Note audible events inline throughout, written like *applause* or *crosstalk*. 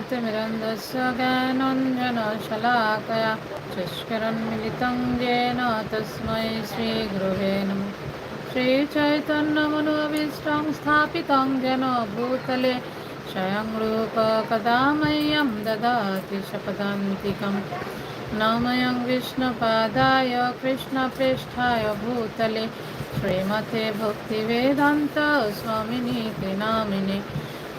ज्ञानतिमिरन्दस्य ज्ञानञ्जनशलाकया चष्करन्मिलितं येन तस्मै श्रीगुरुवे नमः श्रीचैतन्यमनोभीष्टं स्थापितं येन भूतले स्वयं रूप कदा मह्यं ददाति शपदान्तिकं नमयं विष्णुपादाय कृष्णप्रेष्ठाय भूतले श्रीमते भक्तिवेदान्त स्वामिनीति नामिने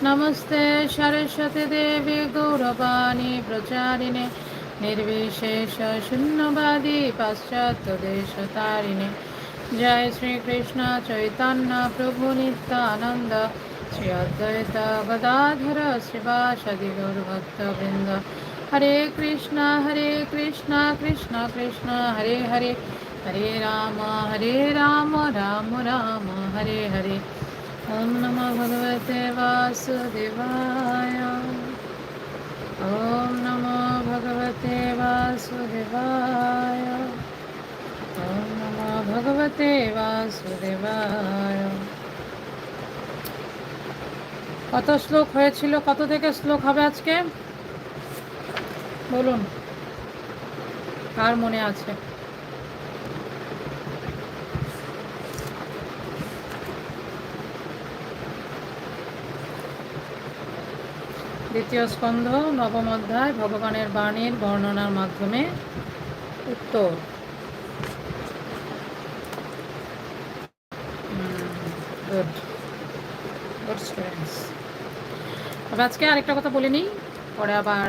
नमस्ते सरस्वती देवी गौरवाणी प्रचारिणे निर्विशेष शून्यवादी पाश्चात्यदेशतारिणे जय श्री कृष्ण चैतन्य प्रभु नित्यानंद श्री अद्वैत गदाधर शिवासदि गौरभक्तवृंद हरे कृष्ण हरे कृष्ण कृष्ण कृष्ण हरे हरे हरे राम हरे राम राम राम हरे हरे ॐ नमो भगवते वासुदेवाय ॐ नमो भगवते वासुदेवाय ॐ नमो भगवते वासुदेवाय কত শ্লোক হয়েছিল কত থেকে শ্লোক হবে আজকে বলুন কার মনে আছে দ্বিতীয় স্কন্ধ, নবম অধ্যায়, ভগবানের বাণীর বর্ণনার মাধ্যমে উত্তর। আজকে আরেকটা কথা বলে নিই, পরে আবার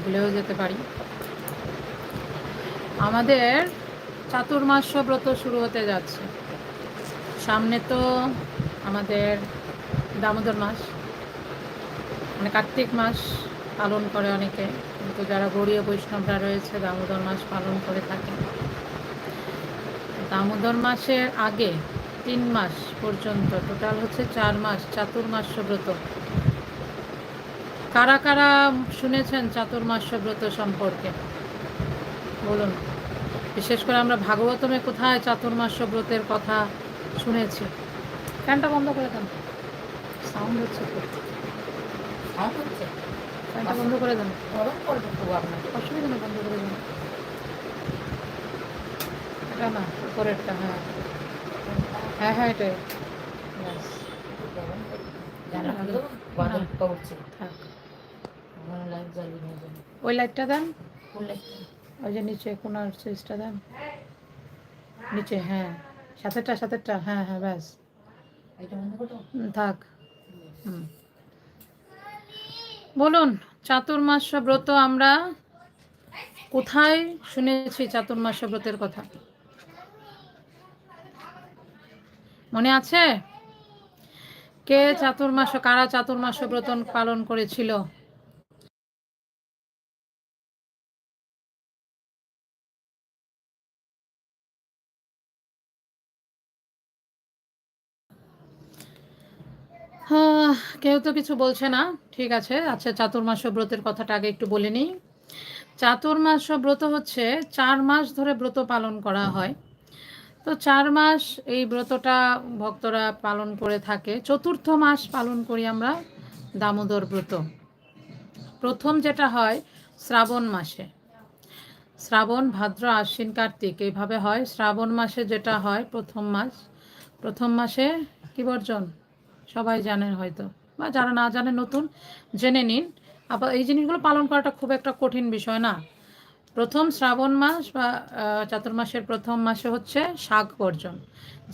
ভুলেও যেতে পারি। আমাদের চাতুর্মাস্য ব্রত শুরু হতে যাচ্ছে। সামনে তো আমাদের দামোদর মাস। মানে কার্তিক মাস পালন করে অনেকে, কিন্তু যারা গৌরীয় বৈষ্ণবরা রয়েছে, দামোদর মাস পালন করে থাকে। দামোদর মাসের আগে তিন মাস পর্যন্ত, টোটাল হচ্ছে চার মাস, চাতুর্মাস্য ব্রত। কারা কারা শুনেছেন চাতুর্মাস্য ব্রত সম্পর্কে? বলুন। বিশেষ করে আমরা ভাগবতমে কোথায় চাতুর্মাস্য ব্রতের কথা শুনেছি? ফ্যানটা বন্ধ করে দেন। সাউন্ড হচ্ছে ফ্যানটা বন্ধ করে দেন। অসুবিধা নেই বন্ধ করে দেন। এটা না উপরেরটা হ্যাঁ। হ্যাঁ হ্যাঁ এটাই। ব্যাস থাক। ওই লাইটটা দেন। ওই যে নিচে কোনার সুইচটা দেন। নিচে হ্যাঁ। সাথেরটা হ্যাঁ হ্যাঁ ব্যাস। থাক। হুম। বলুন, চাতুর্মাস ব্রত আমরা কোথায় শুনেছি চাতুর্মাস ব্রতের কথা? মনে আছে? কে চাতুর্মাস, কারা চাতুর্মাস ব্রত পালন করেছিল? কেউ তো কিছু বলছে না। ঠিক আছে আচ্ছা চাতুর্মাস ব্রতের কথাটা আগে একটু বলে নিই। চাতুর্মাস ব্রত হচ্ছে চার মাস ধরে ব্রত পালন করা হয়। তো চার মাস এই ব্রতটা ভক্তরা পালন করে থাকে। চতুর্থ মাস পালন করি আমরা দামোদর ব্রত। প্রথম যেটা হয় শ্রাবণ মাসে। শ্রাবণ, ভাদ্র, আশ্বিন, কার্তিক, এইভাবে হয়। শ্রাবণ মাসে যেটা হয় প্রথম মাস। প্রথম মাসে কি বর্জন? সবাই জানেন হয়তো, বা যারা না জানেন নতুন, জেনে নিন। আবার এই জিনিসগুলো পালন করাটা খুব একটা কঠিন বিষয় না। প্রথম শ্রাবণ মাস বা চাতুর্মাসের প্রথম মাসে হচ্ছে শাক বর্জন,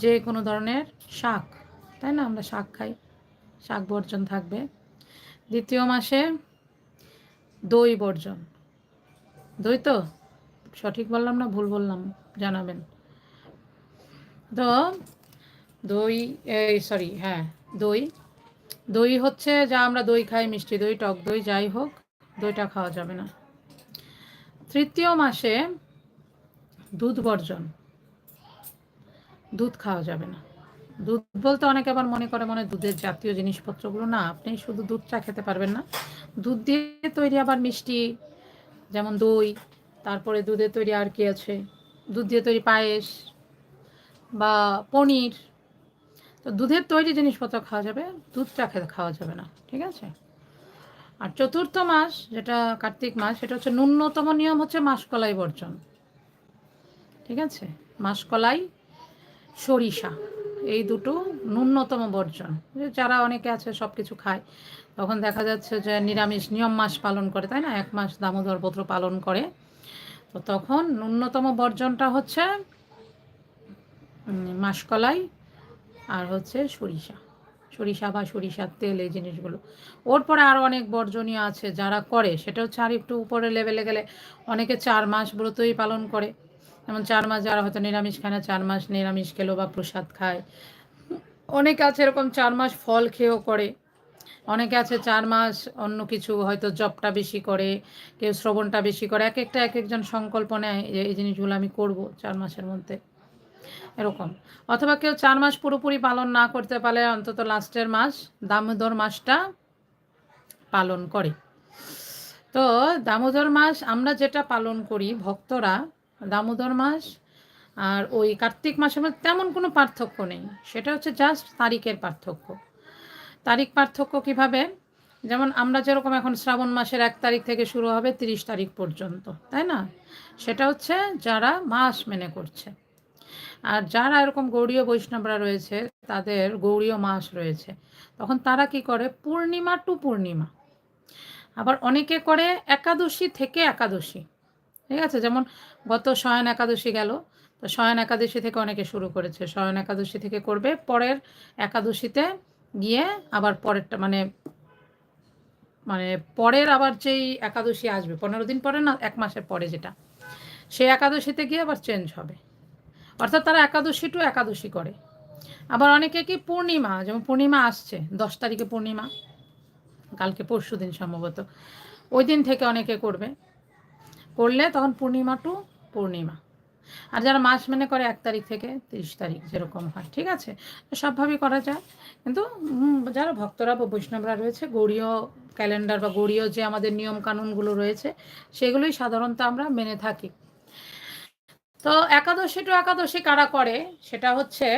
যে কোনো ধরনের শাক, তাই না? আমরা শাক খাই, শাক বর্জন থাকবে। দ্বিতীয় মাসে দই বর্জন। দই তো? সঠিক বললাম না? ভুল বললাম, জানাবেন। তো দই, এই সরি হ্যাঁ। দই। দই হচ্ছে যা আমরা দই খাই, মিষ্টি দই, টক দই, যাই হোক, দইটা খাওয়া যাবে না। তৃতীয় মাসে দুধ বর্জন। দুধ খাওয়া যাবে না। দুধ বলতে অনেকে আবার মনে করে, মনে দুধের জাতীয় জিনিসপত্রগুলো। না, আপনি শুধু দুধ চা খেতে পারবেন না। দুধ দিয়ে তৈরি আবার মিষ্টি, যেমন দই, তারপরে দুধে তৈরি আর কি আছে? দুধ দিয়ে তৈরি পায়েস বা পনির তো দুধের তৈরি জিনিসপত্র খাওয়া যাবে, দুধটা খেতে খাওয়া যাবে না, ঠিক আছে? আর চতুর্থ মাস যেটা কার্তিক মাস, সেটা হচ্ছে ন্যূনতম নিয়ম হচ্ছে মাসকলাই বর্জন, ঠিক আছে? মাসকলাই, সরিষা, এই দুটো ন্যূনতম বর্জন। যারা অনেকে আছে সব কিছু খায়, তখন দেখা যাচ্ছে যে নিরামিষ নিয়ম মাস পালন করে, তাই না? এক মাস দামোদর পত্র পালন করে। তো তখন ন্যূনতম বর্জনটা হচ্ছে মাসকলাই আর হচ্ছে সরিষা। সরিষা বা সরিষার তেল এই জিনিসগুলো। ওর পরে আরও অনেক বর্জনীয় আছে যারা করে, সেটা হচ্ছে আর একটু উপরে লেভেলে গেলে অনেকে চার মাস ব্রতই পালন করে। যেমন চার মাস যারা হয়তো নিরামিষ খায় না, চার মাস নিরামিষ খেলো বা প্রসাদ খায়। অনেকে আছে এরকম চার মাস ফল খেয়েও করে। অনেকে আছে চার মাস অন্য কিছু হয়তো জবটা বেশি করে, কেউ শ্রবণটা বেশি করে। এক একটা এক একজন সংকল্প নেয় যে এই জিনিসগুলো আমি করব চার মাসের মধ্যে। এরকম। অথবা কেউ চার মাস পুরোপুরি পালন না করতে পারলে অন্তত লাস্টের মাস, দামোদর মাসটা পালন করে। তো দামোদর মাস আমরা যেটা পালন করি ভক্তরা, দামোদর মাস আর ওই কার্তিক মাসের মধ্যে তেমন কোনো পার্থক্য নেই। সেটা হচ্ছে জাস্ট তারিখের পার্থক্য। তারিখ পার্থক্য কীভাবে? যেমন আমরা যেরকম এখন শ্রাবণ মাসের এক তারিখ থেকে শুরু হবে তিরিশ তারিখ পর্যন্ত, তাই না? সেটা হচ্ছে যারা মাস মেনে করছে। আর যারা এরকম গৌড়ীয় বৈষ্ণবরা রয়েছে, তাদের গৌড়ীয় মাস রয়েছে। তখন তারা কি করে? পূর্ণিমা টু পূর্ণিমা। আবার অনেকে করে একাদশী থেকে একাদশী। ঠিক আছে? যেমন গত শয়ন একাদশী গেল। তো শয়ন একাদশী থেকে অনেকে শুরু করেছে। শয়ন একাদশী থেকে করবে, পরের একাদশীতে গিয়ে আবার পরেরটা মানে মানে পরের আবার যেই একাদশী আসবে, পনেরো দিন পরে না, এক মাসের পরে যেটা। সেই একাদশীতে গিয়ে আবার চেঞ্জ হবে। অর্থাৎ তারা একাদশী টু একাদশী করে। আবার অনেকে কি পূর্ণিমা, যেমন পূর্ণিমা আসছে, দশ তারিখে পূর্ণিমা, কালকে পরশু দিন সম্ভবত, ওই দিন থেকে অনেকে করবে। করলে তখন পূর্ণিমা টু পূর্ণিমা। আর যারা মাস মেনে করে এক তারিখ থেকে তিরিশ তারিখ যেরকম হয়, ঠিক আছে? সবভাবেই করা যায়। কিন্তু যারা ভক্তরা বা বৈষ্ণবরা রয়েছে গৌড়ীয় ক্যালেন্ডার বা গৌড়ীয় যে আমাদের নিয়ম কানুনগুলো রয়েছে, সেগুলোই সাধারণত আমরা মেনে থাকি। তো একাদশী টু একাদশী কারা করে? সেটা হচ্ছে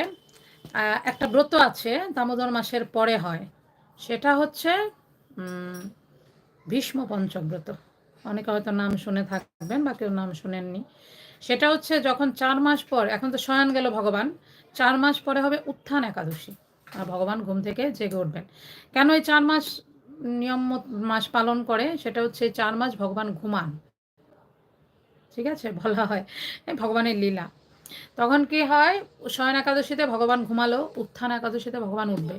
একটা ব্রত আছে, দামোদর মাসের পরে হয়। সেটা হচ্ছে ভীষ্ম পঞ্চব্রত অনেকে হয়তো নাম শুনে থাকবেন বা কেউ নাম শুনেননি। সেটা হচ্ছে যখন চার মাস পর, এখন তো শয়ন গেল ভগবান, চার মাস পরে হবে উত্থান একাদশী। আর ভগবান ঘুম থেকে জেগে উঠবেন। কেন এই চার মাস নিয়ম মাস পালন করে? সেটা হচ্ছে চার মাস ভগবান ঘুমান। ঠিক আছে? বলা হয়। ভগবানের লীলা। তখন কি হয়? শয়ন একাদশীতে ভগবান ঘুমালো, উত্থান একাদশীতে ভগবান উঠবে।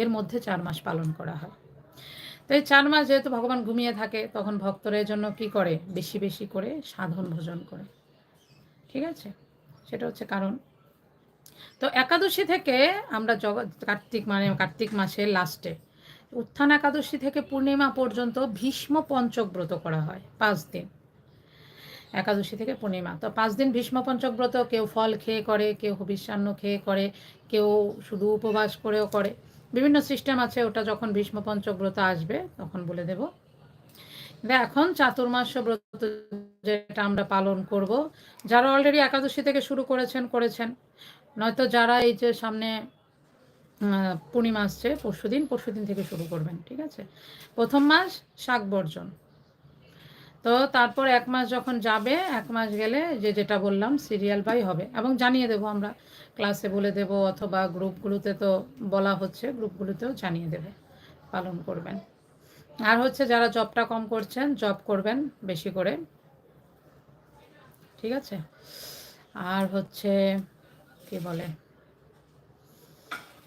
এর মধ্যে চার মাস পালন করা হয়। তো এই চার মাস যেহেতু ভগবান ঘুমিয়ে থাকে, তখন ভক্তদের জন্য কি করে? বেশি বেশি করে সাধন ভোজন করে। ঠিক আছে? সেটা হচ্ছে কারণ। তো একাদশী থেকে আমরা জগৎ কার্তিক মানে কার্তিক মাসের লাস্টে উত্থান একাদশী থেকে পূর্ণিমা পর্যন্ত ভীষ্ম পঞ্চক ব্রত করা হয়, পাঁচ দিন। একাদশী থেকে পূর্ণিমা। তো পাঁচ দিন ভীষ্ম পঞ্চক ব্রত, কেউ ফল খেয়ে করে, কেউ হবিষ্যান্ন খেয়ে করে, কেউ শুধু উপবাস করেও করে। বিভিন্ন সিস্টেম আছে, ওটা যখন ভীষ্ম পঞ্চক ব্রত আসবে, তখন বলে দেব। এখন চাতুর্মাস ব্রত যেটা আমরা পালন করব। যারা অলরেডি একাদশী থেকে শুরু করেছেন করেছেন। নয়তো যারা এই যে সামনে পূর্ণিমা আসছে, পরশুদিন পরশুদিন থেকে শুরু করবেন, ঠিক আছে? প্রথম মাস শাক বর্জন। তো তারপর এক মাস যখন যাবে, এক মাস গেলে যে যেটা বললাম সিরিয়াল বাই হবে। এবং জানিয়ে দেবো আমরা ক্লাসে বলে দেব অথবা গ্রুপগুলোতে তো বলা হচ্ছে গ্রুপগুলোতেও জানিয়ে দেবে, পালন করবেন। আর হচ্ছে যারা জবটা কম করছেন জব করবেন বেশি করে। ঠিক আছে? আর হচ্ছে, কি বলে?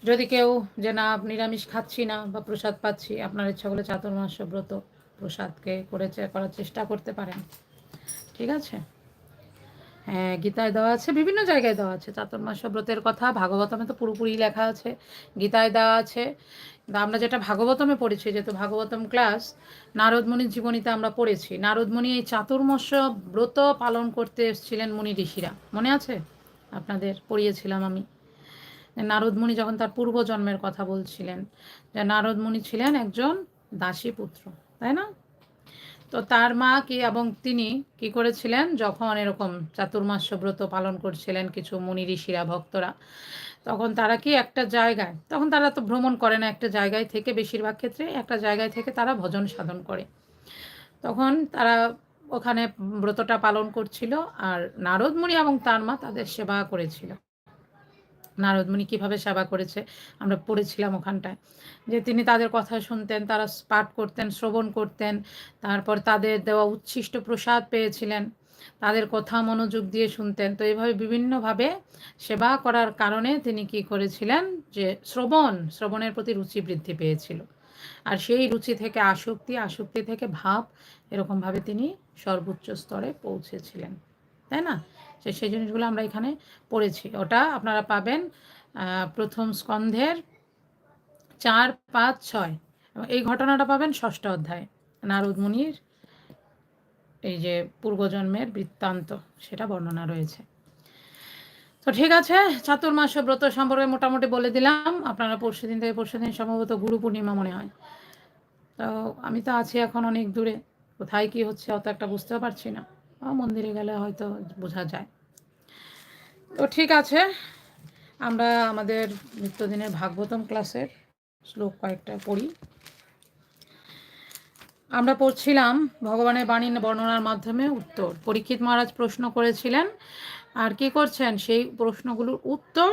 যদি কেউ যে, না, নিরামিষ খাচ্ছি না বা প্রসাদ পাচ্ছি, আপনার ইচ্ছা করলে চাতুর্মাস ব্রত প্রসাদকে করে করার চেষ্টা করতে পারেন। ঠিক আছে? হ্যাঁ গীতায় দেওয়া আছে, বিভিন্ন জায়গায় দেওয়া আছে। চাতুর্মাস ব্রতের কথা, ভাগবতমে তো পুরোপুরি লেখা আছে। গীতায় দেওয়া আছে। আমরা যেটা ভাগবতমে পড়েছি, যেহেতু ভাগবতম ক্লাস, নারদমণির জীবনীতে আমরা পড়েছি। নারদমণি এই চাতুর্মাস ব্রত পালন করতে এসেছিলেন মুনি ঋষিরা। মনে আছে? আপনাদের পড়িয়েছিলাম আমি। নারদমণি যখন তার পূর্বজন্মের কথা বলছিলেন, যে নারদমণি ছিলেন একজন দাসী পুত্র। তাই না? তো তার মা কি এবং তিনি কি করেছিলেন? যখন এরকম চাতুর্মাস্য ব্রত পালন করছিলেন কিছু মুনি ঋষিরা, ভক্তরা, তখন তারা কি একটা জায়গায়, তখন তারা তো ভ্রমণ করে না একটা জায়গায় থেকে বেশিরভাগ ক্ষেত্রে একটা জায়গায় থেকে তারা ভজন সাধন করে। তখন তারা ওখানে ব্রতটা পালন করছিল আর নারদমুনি এবং তার মা তাদের সেবা করেছিল। নারদমুনি কীভাবে সেবা করেছে, আমরা পড়েছিলাম ওখানটায়। যে তিনি তাদের কথা শুনতেন, তারা পাঠ করতেন, শ্রবণ করতেন, তারপর তাদের দেওয়া উচ্ছিষ্ট প্রসাদ পেয়েছিলেন, তাদের কথা মনোযোগ দিয়ে শুনতেন। তো এইভাবে বিভিন্নভাবে সেবা করার কারণে তিনি কি করেছিলেন যে শ্রবণ, শ্রবণের প্রতি রুচি বৃদ্ধি পেয়েছিল। আর সেই রুচি থেকে আসক্তি আসক্তি থেকে ভাব এরকমভাবে তিনি সর্বোচ্চ স্তরে পৌঁছেছিলেন। তাই না? সেই জিনিসগুলো আমরা এখানে পড়েছি। ওটা আপনারা পাবেন প্রথম স্কন্ধের চার, পাঁচ, ছয়। এবং এই ঘটনাটা পাবেন ষষ্ঠ অধ্যায়। নারদ মুনির, এই যে পূর্বজন্মের বৃত্তান্ত, সেটা বর্ণনা রয়েছে। তো ঠিক আছে, চাতুর্মাস ব্রত সম্পর্কে মোটামুটি বলে দিলাম। আপনারা পরশু দিন থেকে পরশু দিন সম্ভবত গুরু পূর্ণিমা মনে হয়। তো আমি তো আছি এখন অনেক দূরে। কোথায় কি হচ্ছে অত একটা বুঝতেও পারছি না। মন্দিরে গেলে হয়তো বোঝা যায়। তো ঠিক আছে, আমরা আমাদের নিত্যদিনের ভাগবতম ক্লাসের শ্লোক কয়েকটা পড়ি। আমরা পড়ছিলাম ভগবানের বাণী বর্ণনার মাধ্যমে উত্তর। পরীক্ষিত মহারাজ প্রশ্ন করেছিলেন, আর কি করছেন? সেই প্রশ্নগুলোর উত্তর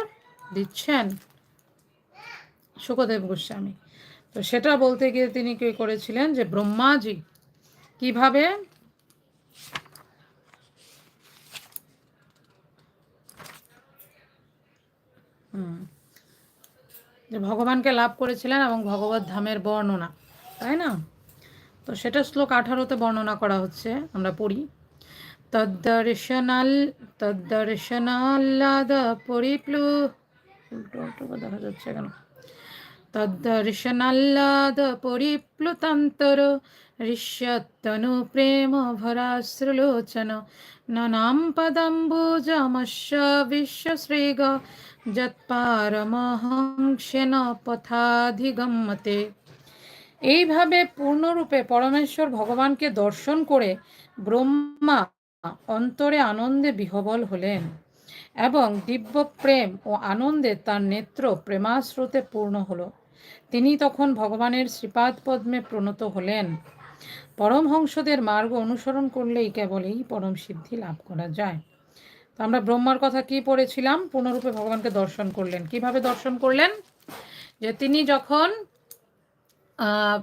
দিচ্ছেন সুখদেব গোস্বামী। তো সেটা বলতে গিয়ে তিনি কি করেছিলেন যে, ব্রহ্মাজি, কীভাবে যে ভগবানকে লাভ করেছিলেন এবং ভগবত ধামের বর্ণনা, তাই না? তো সেটা শ্লোক আঠারোতে বর্ণনা করা হচ্ছে, আমরা পড়ি। তদ্দর্শনাল তদ্দর্শনাল্লাদ পরিপ্লু দেখা যাচ্ছে কেন? তদ্দর্শনাল্লাদ পরিপ্লুতান্তর ঋষ্যতনু প্রেম ভরাশ্রুলোচন ননাম পদম্বুজমস্য বিশ্বশ্রীগ যৎপারমহংসেন পথাধিগম্যতে এইভাবে পূর্ণরূপে পরমেশ্বর ভগবানকে দর্শন করে ব্রহ্মা অন্তরে আনন্দে বিহবল হলেন এবং দিব্য প্রেম ও আনন্দে তার নেত্র প্রেমাশ্রুতে পূর্ণ হলো। তিনি তখন ভগবানের শ্রীপাদ পদ্মে প্রণত হলেন। পরমহংসদের মার্গ অনুসরণ করলেই কেবল এই পরম সিদ্ধি লাভ করা যায়। তো আমরা ব্রহ্মার কথা কি পড়েছিলাম? পূর্ণরূপে ভগবানকে দর্শন করলেন। কীভাবে দর্শন করলেন? যে তিনি যখন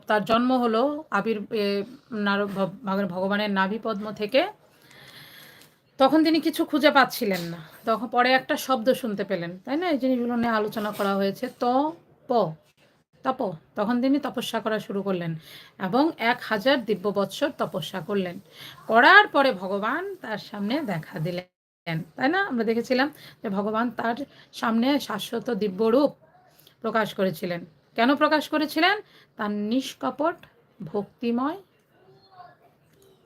তার জন্ম হলো আবির ভগবানের নাভি পদ্ম থেকে, তখন তিনি কিছু খুঁজে পাচ্ছিলেন না। তখন পরে একটা শব্দ শুনতে পেলেন। তাই না? এই জিনিসগুলো নিয়ে আলোচনা করা হয়েছে। ত, প। তপ, তখন তিনি তপস্যা করা শুরু করলেন এবং এক হাজার দিব্য বৎসর তপস্যা করলেন। করার পরে ভগবান তার সামনে দেখা দিলেন। তাই না? আমরা দেখেছিলাম যে ভগবান তার সামনে শাশ্বত দিব্যরূপ প্রকাশ করেছিলেন। কেন প্রকাশ করেছিলেন? তার নিষ্কপট, ভক্তিময়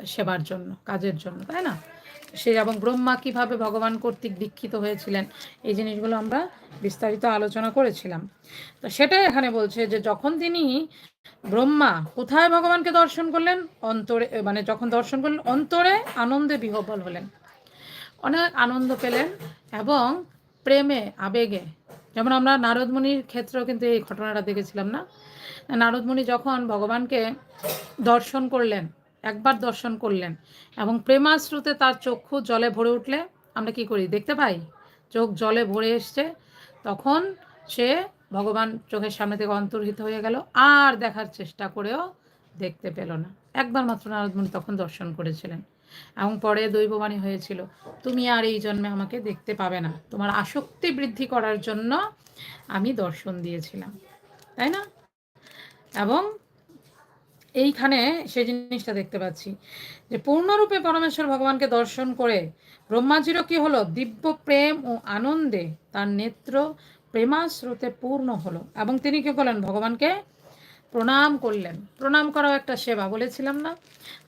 সেবার জন্য, কাজের জন্য, তাই না? সে এবং ব্রহ্মা কীভাবে ভগবান কর্তৃক দীক্ষিত হয়েছিলেন, এই জিনিসগুলো আমরা বিস্তারিত আলোচনা করেছিলাম। তো সেটাই এখানে বলছে যে যখন তিনি ব্রহ্মা কোথায় ভগবানকে দর্শন করলেন? অন্তরে মানে যখন দর্শন করলেন, অন্তরে আনন্দে বিহবল হলেন। অনেক আনন্দ পেলেন এবং প্রেমে, আবেগে, যেমন আমরা নারদমণির ক্ষেত্রেও কিন্তু এই ঘটনাটা দেখেছিলাম না? নারদমণি যখন ভগবানকে দর্শন করলেন একবার দর্শন করলেন এবং প্রেমাশ্রুতে তার চক্ষু জলে ভরে উঠলে, আমরা কি করি? দেখতে পাই? চোখ জলে ভরে এসছে। তখন সে ভগবান চোখের সামনে থেকে অন্তর্হিত হয়ে গেল, আর দেখার চেষ্টা করেও দেখতে পেল না। একবার মাত্র নারদমণি তখন দর্শন করেছিলেন এবং পরে দৈববাণী হয়েছিল, তুমি আর এই জন্মে আমাকে দেখতে পাবে না। তোমার আসক্তি বৃদ্ধি করার জন্য আমি দর্শন দিয়েছিলাম। তাই না? এবং এইখানে সেই জিনিসটা দেখতে পাচ্ছি, যে পূর্ণরূপে পরমেশ্বর ভগবানকে দর্শন করে ব্রহ্মাজিরও কি হলো? দিব্য প্রেম ও আনন্দে তার নেত্র প্রেমাস্রোতে পূর্ণ হলো। এবং তিনি কি করলেন? ভগবানকে প্রণাম করলেন। প্রণাম করাও একটা সেবা, বলেছিলাম না?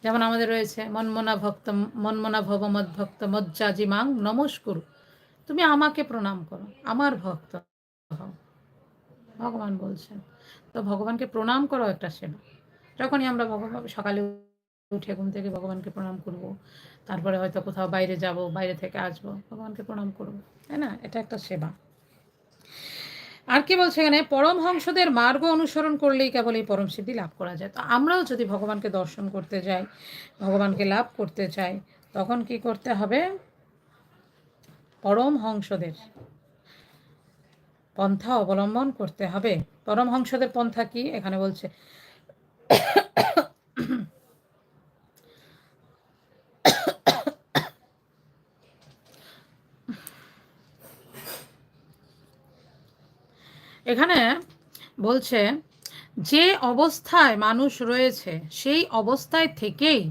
যেমন আমাদের রয়েছে, মনমনা ভক্ত মনমনা ভব ভক্ত মজ্জাজি মাং নমস্কুরু। তুমি আমাকে প্রণাম করো, আমার ভক্ত ভগবান বলছেন। তো ভগবানকে প্রণাম করাও একটা সেবা। যখনই আমরা ভগবান, সকালে উঠে ঘুম থেকে ভগবানকে প্রণাম করব। তারপরে হয়তো কোথাও বাইরে যাব, বাইরে থেকে আসব, ভগবানকে প্রণাম করব। তাই না? এটা একটা সেবা। আর কি বলছে এখানে? পরমহংসদের মার্গ অনুসরণ করলেই কেবল এই পরম সিদ্ধি লাভ করা যায়। তো আমরাও যদি ভগবানকে দর্শন করতে যাই, ভগবানকে লাভ করতে চাই, তখন কি করতে হবে? পরমহংসদের পন্থা অবলম্বন করতে হবে। পরমহংসদের পন্থা কি? এখানে বলছে এখানে বলছে, যে অবস্থায় মানুষ রয়েছে, সেই অবস্থায় থেকেই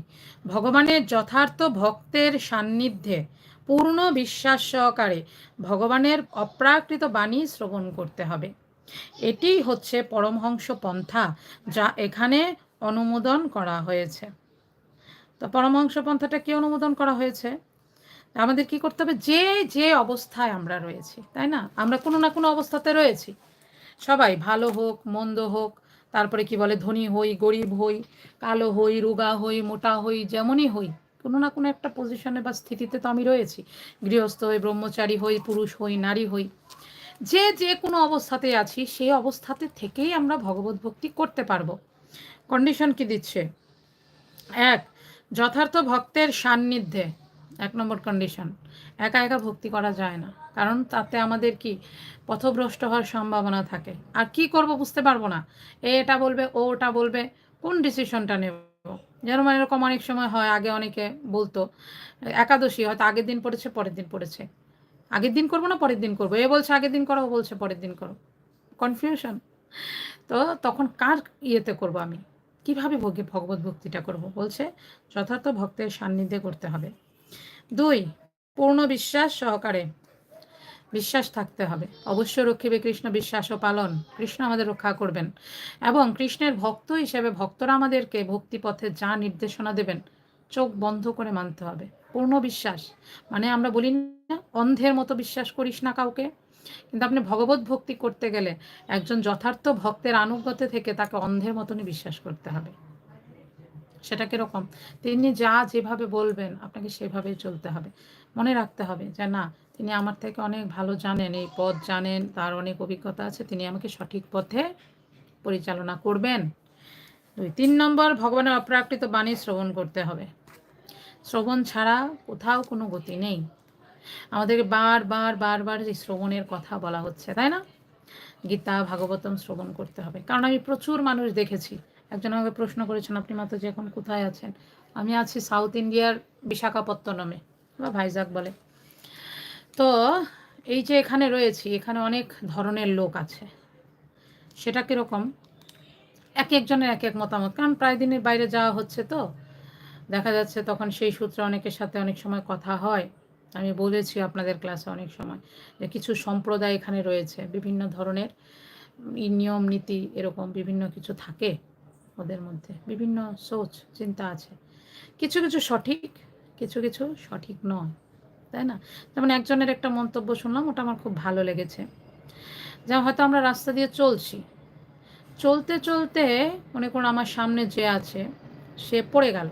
ভগবানের যথার্থ ভক্তের সান্নিধ্যে পূর্ণ বিশ্বাস সহকারে ভগবানের অপ্রাকৃত বাণী শ্রবণ করতে হবে। এটি হচ্ছে পরমহংস পন্থা যা এখানে অনুমোদন করা হয়েছে। তো পরমহংস পন্থাটা কি অনুমোদন করা হয়েছে? আমাদের কি করতে হবে? যে যে অবস্থায় আমরা রয়েছি, তাই না? আমরা কোনো না কোনো অবস্থাতে রয়েছি। সবাই ভালো হোক, মন্দ হোক, তারপরে কি বলে ধনী হই, গরিব হই, কালো হই, রোগা হই, মোটা হই, যেমনই হই, কোনো না কোনো একটা পজিশনে বা স্থিতিতে তো আমি রয়েছি। গৃহস্থ হই, ব্রহ্মচারী হই, পুরুষ হই, নারী হই। যে যে কোনো অবস্থাতে আছি সেই অবস্থাতে থেকেই আমরা ভগবত ভক্তি করতে পারব। কন্ডিশন কি দিচ্ছে? এক, যথার্থ ভক্তের সান্নিধ্যে। এক নম্বর কন্ডিশন একা একা ভক্তি করা যায় না। কারণ তাতে আমাদের কি? পথভ্রষ্ট হওয়ার সম্ভাবনা থাকে। আর কি করব বুঝতে পারব না। এ এটা বলবে, ও ওটা বলবে, কোন ডিসিশনটা নেব? যেন মানে এরকম অনেক সময় হয়, আগে অনেকে বলতো, একাদশী হয়তো আগের দিন পড়েছে, পরের দিন পড়েছে। আগের দিন করব না, পরের দিন করব? এ বলছে, আগের দিন করো, ও বলছে, পরের দিন করো। কনফিউশন তো তখন কার ইয়েতে করব আমি? কীভাবে ভোগে ভগবত ভক্তিটা করব? বলছে, যথার্থ ভক্তের সান্নিধ্যে করতে হবে। দুই, পূর্ণ বিশ্বাস সহকারে বিশ্বাস থাকতে হবে। অবশ্য রক্ষিবে কৃষ্ণ বিশ্বাস ও পালন। কৃষ্ণ আমাদের রক্ষা করবেন এবং কৃষ্ণের ভক্ত হিসেবে ভক্তরা আমাদেরকে ভক্তিপথে যা নির্দেশনা দেবেন, চোখ বন্ধ করে মানতে হবে। পূর্ণ বিশ্বাস মানে আমরা বলি না, অন্ধের মতো বিশ্বাস করিস না কাউকে। কিন্তু আপনি ভগবত ভক্তি করতে গেলে একজন যথার্থ ভক্তের আনুগত্য থেকে তাকে অন্ধের মতনই বিশ্বাস করতে হবে। সেটা কীরকম? তিনি যা যেভাবে বলবেন, আপনাকে সেভাবেই চলতে হবে। মনে রাখতে হবে যে, না, তিনি আমার থেকে অনেক ভালো জানেন, এই পথ জানেন, তার অনেক অভিজ্ঞতা আছে, তিনি আমাকে সঠিক পথে পরিচালনা করবেন। দুই, তিন নম্বর, ভগবানের অপ্রাকৃত বাণী শ্রবণ করতে হবে। শ্রবণ ছাড়া কোথাও কোনো গতি নেই। আমাদেরকে বার বার বারবার যে শ্রবণের কথা বলা হচ্ছে, তাই না? গীতা, ভাগবতম শ্রবণ করতে হবে। কারণ আমি প্রচুর মানুষ দেখেছি একজন আমাকে প্রশ্ন করেছেন, আপনি মাত্র যে এখন কোথায় আছেন? আমি আছি সাউথ ইন্ডিয়ার বিশাখাপত্তনমে, বা ভাইজাক বলে। তো এই যে এখানে রয়েছি, এখানে অনেক ধরনের লোক আছে। সেটা কীরকম? এক একজনের এক এক মতামত। কারণ প্রায় দিনের বাইরে যাওয়া হচ্ছে তো। দেখা যাচ্ছে তখন সেই সূত্রে অনেকের সাথে অনেক সময় কথা হয়। আমি বলেছি আপনাদের ক্লাসে অনেক সময় যে কিছু সম্প্রদায় এখানে রয়েছে। বিভিন্ন ধরনের নিয়ম, নীতি এরকম বিভিন্ন কিছু থাকে। ওদের মধ্যে। বিভিন্ন সোচ, চিন্তা আছে। কিছু কিছু সঠিক, কিছু কিছু সঠিক নয়, তাই না? যেমন একজনের একটা মন্তব্য শুনলাম, ওটা আমার খুব ভালো লেগেছে। যেমন হয়তো আমরা রাস্তা দিয়ে চলছি। চলতে চলতে মনে করুন আমার সামনে যে আছে, সে পড়ে গেল।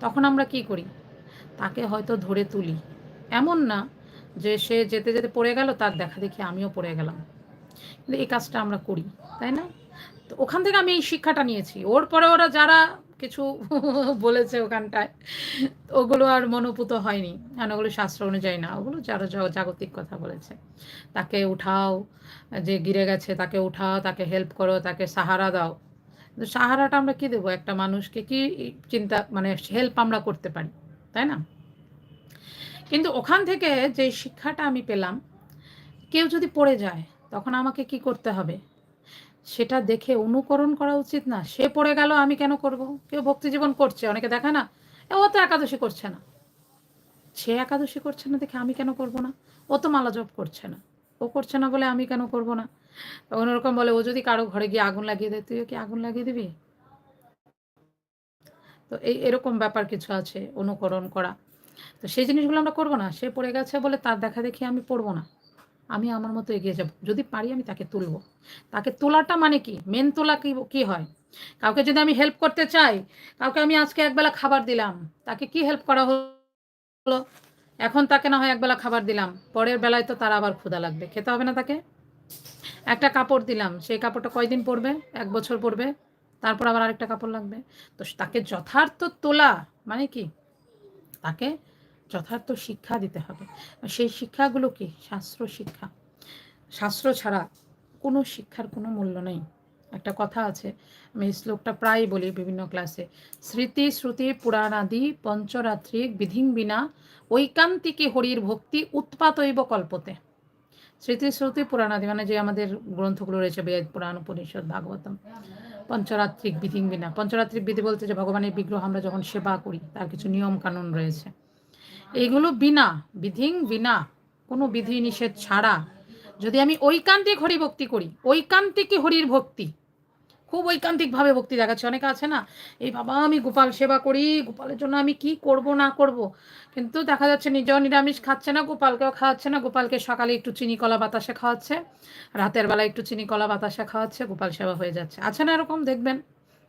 তখন আমরা কি করি? তাকে হয়তো ধরে তুলি। এমন না যে সে যেতে যেতে পড়ে গেল, তার দেখা দেখি আমিও পড়ে গেলাম। কিন্তু এই কাজটা আমরা করি, তাই না? তো ওখান থেকে আমি এই শিক্ষাটা নিয়েছি। ওর পরে ওরা যারা কিছু *laughs* বলেছে ওখানটায়, ওগুলো আর মনোপুত হয়নি। কারণ ওগুলো শাস্ত্র অনুযায়ী না, ওগুলো যারা জাগতিক কথা বলেছে। তাকে উঠাও, যে গিরে গেছে তাকে উঠাও, তাকে হেল্প করো, তাকে সাহারা দাও। সাহারাটা আমরা কি দেবো? একটা মানুষকে কি চিন্তা মানে হেল্প আমরা করতে পারি, তাই না? কিন্তু ওখান থেকে যে শিক্ষাটা আমি পেলাম, কেউ যদি পড়ে যায়, তখন আমাকে কি করতে হবে? সেটা দেখে অনুকরণ করা উচিত না। সে পড়ে গেল, আমি কেন করব? কেউ ভক্তি জীবন করছে, অনেকে দেখে না। ও তো একাদশী করছে না। সে একাদশী করছে না দেখে আমি কেন করব না? ও তো মালা জপ করছে না। ও করছে না বলে আমি কেন করব না? তখন ওরকম বলে, ও যদি কারও ঘরে গিয়ে আগুন লাগিয়ে দেয়, তুইও কি আগুন লাগিয়ে দিবি? তো এই এরকম ব্যাপার কিছু আছে, অনুকরণ করা। তো সেই জিনিসগুলো আমরা করব না। সে পড়ে গেছে বলে তার দেখা দেখি আমি পড়ব না। আমি আমার মতো এগিয়ে যাব। যদি পারি আমি তাকে তুলব। তাকে তোলাটা মানে কি? মেন তোলা কি কি হয়? কাউকে যদি আমি হেল্প করতে চাই, কাউকে আমি আজকে একবেলা খাবার দিলাম, তাকে কি হেল্প করা হলো? এখন তাকে না হয় একবেলা খাবার দিলাম, পরের বেলায় তো তার আবার ক্ষুধা লাগবে। খেতে হবে না তাকে? একটা কাপড় দিলাম, সেই কাপড়টা কয়দিন পরবে? এক বছর পরবে, তারপর আবার আরেকটা কাপড় লাগবে। তো তাকে যথার্থ তোলা মানে কি? তাকে যথার্থ শিক্ষা দিতে হবে। সেই শিক্ষাগুলো কি? শাস্ত্র শিক্ষা। শাস্ত্র ছাড়া কোনো শিক্ষার কোনো মূল্য নেই। একটা কথা আছে, আমি এই শ্লোকটা প্রায় বলি বিভিন্ন ক্লাসে। স্মৃতি, শ্রুতি, পুরাণাদি পঞ্চরাত্রিক বিধিং বিনা, ঐকান্তিকে হরির ভক্তি উৎপাতৈব কল্পতে। স্মৃতি, শ্রুতি, পুরাণাদি মানে যে আমাদের গ্রন্থগুলো রয়েছে, বেদ, পুরাণ, উপনিষদ, ভাগবতম। পঞ্চরাত্রিক বিধিং বিনা। পঞ্চরাত্রিক বিধি বলতে যে ভগবানের বিগ্রহ আমরা যখন সেবা করি, তার কিছু নিয়ম কানুন রয়েছে। এইগুলো বিনা, বিধিং বিনা, কোনো বিধি নিষেধ ছাড়া। যদি আমি ঐকান্তিক হরি ভক্তি করি, ঐকান্তিক হরির ভক্তি, খুব ঐকান্তিকভাবে ভক্তি দেখাচ্ছে, অনেকে আছে না? এই বাবা, আমি গোপাল সেবা করি, গোপালের জন্য আমি কি করব, না করব? কিন্তু দেখা যাচ্ছে নিজেও নিরামিষ খাচ্ছে না, গোপালকেও খাওয়াচ্ছে না, গোপালকে সকালে একটু চিনি, কলা, বাতাসে খাওয়াচ্ছে, রাতের বেলা একটু চিনি, কলা, বাতাসে খাওয়াচ্ছে, গোপাল সেবা হয়ে যাচ্ছে। আছে না এরকম? দেখবেন,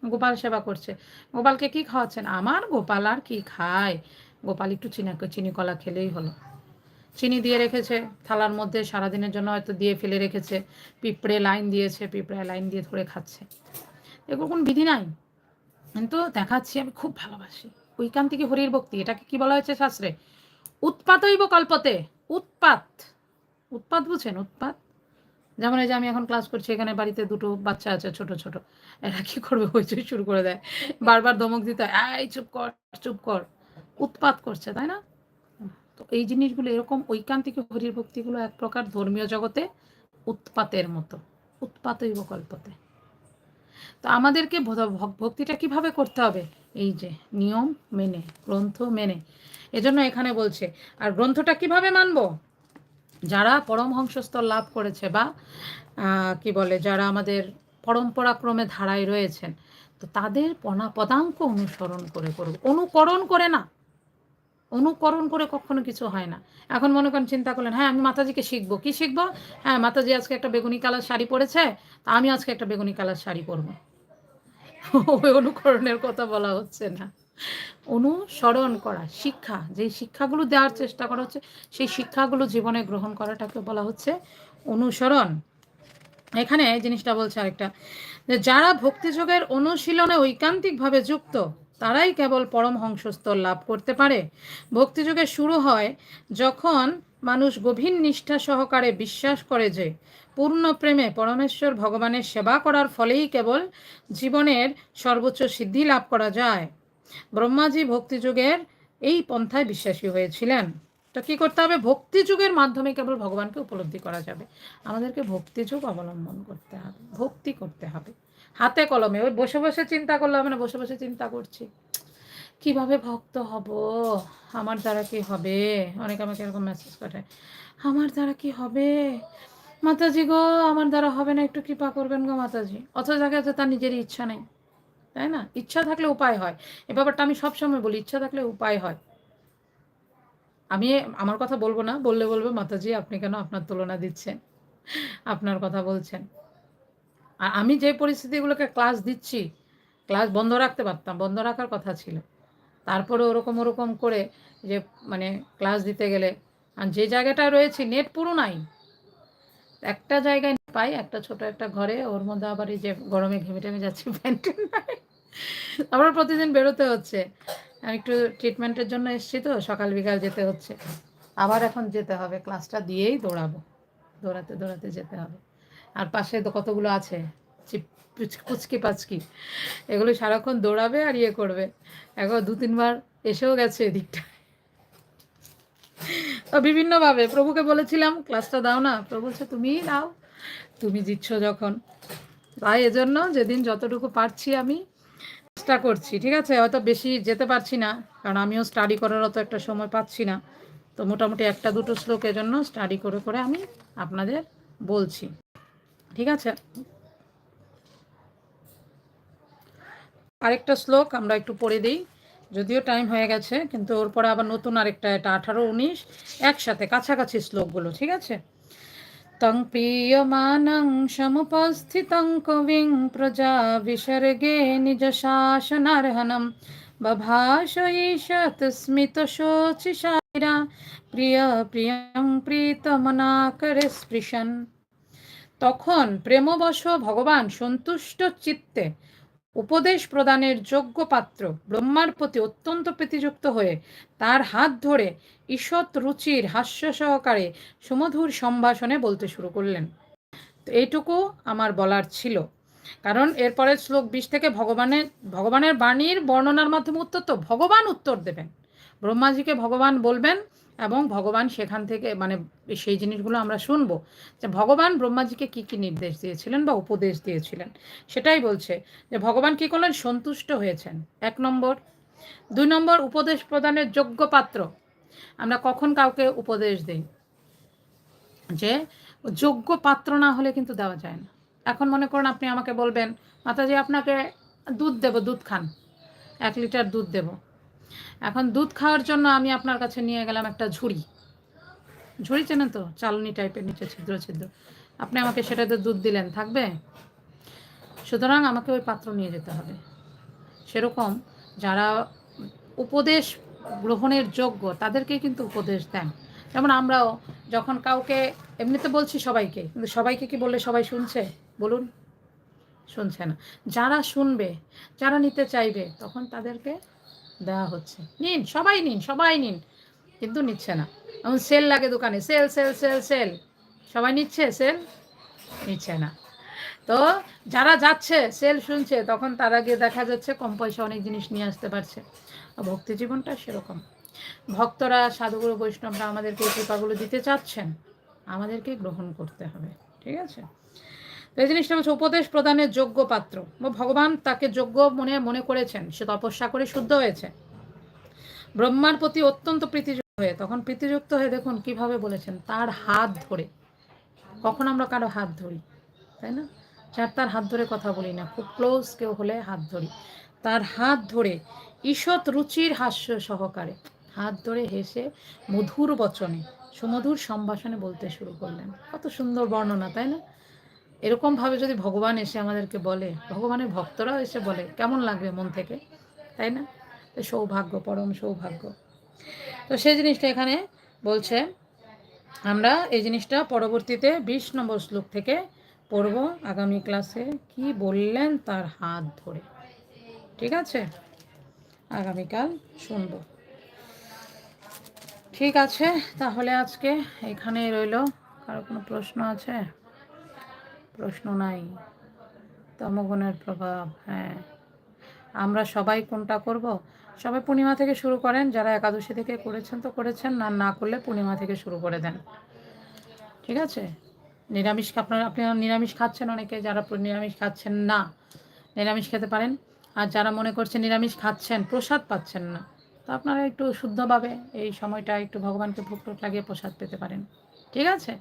গোপাল সেবা করছে। গোপালকে কি খাওয়াচ্ছেন? আমার গোপাল আর কি খায়? গোপাল একটু চিনি চিনি কলা খেলেই হলো। চিনি দিয়ে রেখেছে, থালার মধ্যে সারাদিনের জন্য হয়তো দিয়ে ফেলে রেখেছে, পিঁপড়ে লাইন দিয়েছে, পিঁপড়ে লাইন দিয়ে ধরে খাচ্ছে। এগুলো কোনো বিধি নাই। কিন্তু দেখাচ্ছি, আমি খুব ভালোবাসি। ঐকান্তিকে হরির ভক্তি, এটাকে কি বলা হয়েছে শাস্ত্রে? উৎপাতইব কল্পতে, উৎপাত। উৎপাত বুঝছেন? উৎপাত। যেমন এই যে আমি এখন ক্লাস করছি, এখানে বাড়িতে দুটো বাচ্চা আছে, ছোট ছোট। এরা কি করবে? হইচই শুরু করে দেয়। বারবার ধমক দিতে এই চুপ কর চুপ কর। উৎপাত করছে, তাই না? তো এই জিনিসগুলো এরকম ঐকান্তিক হরির ভক্তিগুলো এক প্রকার ধর্মীয় জগতে উৎপাতের মতো উৎপাতইব কল্পতে তো আমাদেরকে ভক্তিটা কীভাবে করতে হবে? এই যে নিয়ম মেনে, গ্রন্থ মেনে। এজন্য এখানে বলছে, আর গ্রন্থটা কীভাবে মানব? যারা পরমহংসস্তর লাভ করেছে বা কি বলে, যারা আমাদের পরম্পরাক্রমে ধারায় রয়েছেন, তো তাদের পনা পদাঙ্ক অনুসরণ করে করব অনুকরণ করে না। অনুকরণ করে কখনো কিছু হয় না। এখন মনে করেন চিন্তা করলেন হ্যাঁ আমি মাতাজিকে শিখব। কি শিখব? হ্যাঁ মাতাজি আজকে একটা বেগুনি কালার শাড়ি পরেছে, তা আমি আজকে একটা বেগুনি কালার শাড়ি পরবো। ওই অনুকরণের কথা বলা হচ্ছে না। অনুসরণ করা, শিক্ষা, যে শিক্ষাগুলো দেওয়ার চেষ্টা করা হচ্ছে, সেই শিক্ষাগুলো জীবনে গ্রহণ করাটাকে বলা হচ্ছে অনুসরণ। এখানে জিনিসটা বলছে আরেকটা যারা ভক্তিযোগের অনুশীলনে ঐকান্তিকভাবে যুক্ত তারাই কেবল পরমহংসস্তর লাভ করতে পারে। ভক্তিযুগে শুরু হয় যখন মানুষ গভীর নিষ্ঠা সহকারে বিশ্বাস করে যে, পূর্ণ প্রেমে পরমেশ্বর ভগবানের সেবা করার ফলেই কেবল জীবনের সর্বোচ্চ সিদ্ধি লাভ করা যায়। ব্রহ্মাজি ভক্তিযুগের এই পন্থায় বিশ্বাসী হয়েছিলেন। তো কী করতে হবে? ভক্তিযুগের মাধ্যমে কেবল ভগবানকে উপলব্ধি করা যাবে। আমাদেরকে ভক্তিযুগ অবলম্বন করতে হবে, ভক্তি করতে হবে। হাতে কলমে, ওই বসে বসে চিন্তা করলে হবে না, বসে বসে চিন্তা করছি। কীভাবে ভক্ত হব? আমার দ্বারা কি হবে? অনেকে আমাকে এরকম মেসেজ করে আমার দ্বারা কি হবে? মাতাজি গো, আমার দ্বারা হবে না, একটু কৃপা করবেন গো মাতাজি। অথচ দেখা যাচ্ছে তার নিজেরই ইচ্ছা নেই, তাই না? ইচ্ছা থাকলে উপায় হয়। এ ব্যাপারটা আমি সবসময় বলি, ইচ্ছা থাকলে উপায় হয়। আমি আমার কথা বলব না, বললে বলবে, মাতাজি, আপনি কেন আপনার তুলনা দিচ্ছেন? আপনার কথা বলছেন। আর আমি যে পরিস্থিতিগুলোকে ক্লাস দিচ্ছি ক্লাস বন্ধ রাখতে পারতাম, বন্ধ রাখার কথা ছিল। তারপরে ওরকম ওরকম করে যে মানে ক্লাস দিতে গেলে, আর যে জায়গাটায় রয়েছি নেট পুরো নাই। একটা জায়গায় পাই, একটা ছোট একটা ঘরে, ওর মধ্যে আবার যে গরমে ঘেমে টেমে যাচ্ছি প্যান্টেন নাই। আবার প্রতিদিন বেরোতে হচ্ছে। আমি একটু ট্রিটমেন্টের জন্য এসছি তো, সকাল বিকাল যেতে হচ্ছে। আবার এখন যেতে হবে ক্লাসটা দিয়েই দৌড়াবো। দৌড়াতে দৌড়াতে যেতে হবে। আর পাশে তো কতগুলো আছে? পুচকি পাচকি। এগুলো সারাক্ষণ দৌড়াবে আর ইয়ে করবে। এখন দু, তিনবার এসেও গেছে এদিকটা। বিভিন্নভাবে, প্রভুকে বলেছিলাম, ক্লাসটা দাও না। প্রভু বলছে, তুমিই দাও। তুমি দিচ্ছ যখন। তাই এজন্য যেদিন যতটুকু পারছি আমি চেষ্টা করছি, ঠিক আছে? হয়তো বেশি যেতে পারছি না, কারণ আমিও স্টাডি করার অত একটা সময় পাচ্ছি না। তো মোটামুটি একটা দুটো শ্লোকের জন্য স্টাডি করে করে আমি আপনাদের বলছি। ঠিক আছে? আরেকটা শ্লোক আমরা একটু পড়ে দিই। যদিও টাইম হয়ে গেছে, কিন্তু ওর পরে আবার নতুন আরেকটা, এটা আঠারো উনিশ, একসাথে কাছাকাছি শ্লোকগুলো, ঠিক আছে? তং প্রিয়মানং সমুপস্থিতং কবিং প্রজা বিসর্গে নিজ শাসনার্হনম বভাষ ঈষৎ স্মিত শোচিসারা প্রিয়, প্রিয়ং প্রীতমনা করে স্পৃশন। তখন প্রেমবশ ভগবান সন্তুষ্ট চিত্তে উপদেশ প্রদানের যোগ্য পাত্র ব্রহ্মার প্রতি অত্যন্ত প্রীতিযুক্ত হয়ে তার হাত ধরে ঈষৎ রুচির হাস্য সহকারে সুমধুর সম্ভাষণে বলতে শুরু করলেন। তো এইটুকু আমার বলার ছিল। কারণ এরপরের শ্লোক বিশ থেকে ভগবানের ভগবানের বাণীর বর্ণনার মাধ্যমে উত্তর তো ভগবান উত্তর দেবেন। ব্রহ্মাজিকে ভগবান বলবেন এবং ভগবান সেখান থেকে মানে সেই জিনিসগুলো আমরা শুনব। যে ভগবান ব্রহ্মাজিকে কি কি নির্দেশ দিয়েছিলেন বা উপদেশ দিয়েছিলেন? সেটাই বলছে যে ভগবান কি করলেন? সন্তুষ্ট হয়েছেন। এক নম্বর। দুই নম্বর, উপদেশ প্রদানের যোগ্য পাত্র। আমরা কখন কাউকে উপদেশ দিই? যে যোগ্য পাত্র না হলে কিন্তু দেওয়া যায় না। এখন মনে করুন, আপনি আমাকে বলবেন, মাতাজি, আপনাকে দুধ দেব, দুধ খান। এক লিটার দুধ দেব। এখন দুধ খাওয়ার জন্য আমি আপনার কাছে নিয়ে গেলাম একটা ঝুড়ি। ঝুড়ি চেনেন তো? চালনি টাইপের নিচে ছিদ্র ছিদ্র। আপনি আমাকে সেটাতে দুধ দিলেন, থাকবে? সুতরাং আমাকে ওই পাত্র নিয়ে যেতে হবে। সেরকম যারা উপদেশ গ্রহণের যোগ্য, তাদেরকে কিন্তু উপদেশ দেন। যেমন আমরাও যখন কাউকে, এমনিতে বলছি সবাইকে, কিন্তু সবাইকে কি বললে সবাই শুনছে? বলুন। শুনছে না। যারা শুনবে, যারা নিতে চাইবে, তখন তাদেরকে দেওয়া হচ্ছে। নিন, সবাই নিন সবাই নিন। কিন্তু নিচ্ছে না। এমন সেল লাগে দোকানে, সেল সেল সেল সেল। সবাই নিচ্ছে, সেল নিচ্ছে না। তো যারা যাচ্ছে, সেল শুনছে, তখন তারা গিয়ে দেখা যাচ্ছে কম পয়সা অনেক জিনিস নিয়ে আসতে পারছে। ভক্তি জীবনটা সেরকম। ভক্তরা, সাধুগুরু, বৈষ্ণবরা আমাদেরকে কৃপাগুলো দিতে চাচ্ছেন। আমাদেরকে গ্রহণ করতে হবে। ঠিক আছে? এই জিনিসটা হচ্ছে উপদেশ প্রদানের যোগ্য পাত্র। ভগবান তাকে যোগ্য মনে মনে করেছেন। সে তপস্যা করে শুদ্ধ হয়েছে। ব্রহ্মার প্রতি অত্যন্ত প্রীতিযুক্ত হয়ে, তখন প্রীতিযুক্ত হয়ে দেখুন কীভাবে বলেছেন, তার হাত ধরে। কখন আমরা কারও হাত ধরি, তাই না? যার তার হাত ধরে কথা বলি না, খুব ক্লোজ কেউ হলে হাত ধরি। তার হাত ধরে ঈষৎ রুচির হাস্য সহকারে, হাত ধরে হেসে মধুর বচনে, সুমধুর সম্ভাষণে বলতে শুরু করলেন। কত সুন্দর বর্ণনা, তাই না? এরকমভাবে যদি ভগবান এসে আমাদেরকে বলে, ভগবানের ভক্তরাও এসে বলে, কেমন লাগবে মন থেকে? তাই না? সৌভাগ্য, পরম সৌভাগ্য। তো সেই জিনিসটা এখানে বলছে, আমরা এই জিনিসটা পরবর্তীতে বিশ নম্বর শ্লোক থেকে পড়ব আগামী ক্লাসে। কি বললেন তার হাত ধরে? ঠিক আছে? আগামীকাল শুনব। ঠিক আছে, তাহলে আজকে এখানেই রইল। কারও কোনো প্রশ্ন আছে? প্রশ্ন নাই। তমগুণের প্রভাব হ্যাঁ। আমরা সবাই কোনটা করব? সবাই পূর্ণিমা থেকে শুরু করেন, যারা একাদশী থেকে করেছেন তো করেছেন, না না করলে পূর্ণিমা থেকে শুরু করে দেন। ঠিক আছে? নিরামিষ আপনার আপনি নিরামিষ খাচ্ছেন অনেকে, যারা নিরামিষ খাচ্ছেন না, নিরামিষ খেতে পারেন। আর যারা মনে করছেন নিরামিষ খাচ্ছেন, প্রসাদ পাচ্ছেন না, তো আপনারা একটু শুদ্ধভাবে এই সময়টা একটু ভগবানকে ভোগ লাগিয়ে প্রসাদ পেতে পারেন। ঠিক আছে?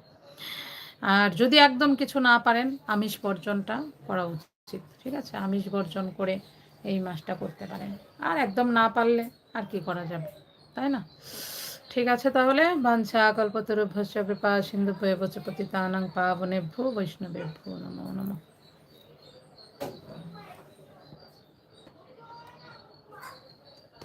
আর যদি একদম কিছু না পারেন, আমিষ বর্জনটা করা উচিত। ঠিক আছে? আমিষ বর্জন করে এই মাসটা করতে পারেন। আর একদম না পারলে আর কি করা যাবে? তাই না? ঠিক আছে তাহলে। বাঞ্ছা কল্পতরু ভস্য কৃপা সিন্ধু বচপতি তানাং পাবনে ভূ বৈষ্ণবে ভূ নমো নমঃ।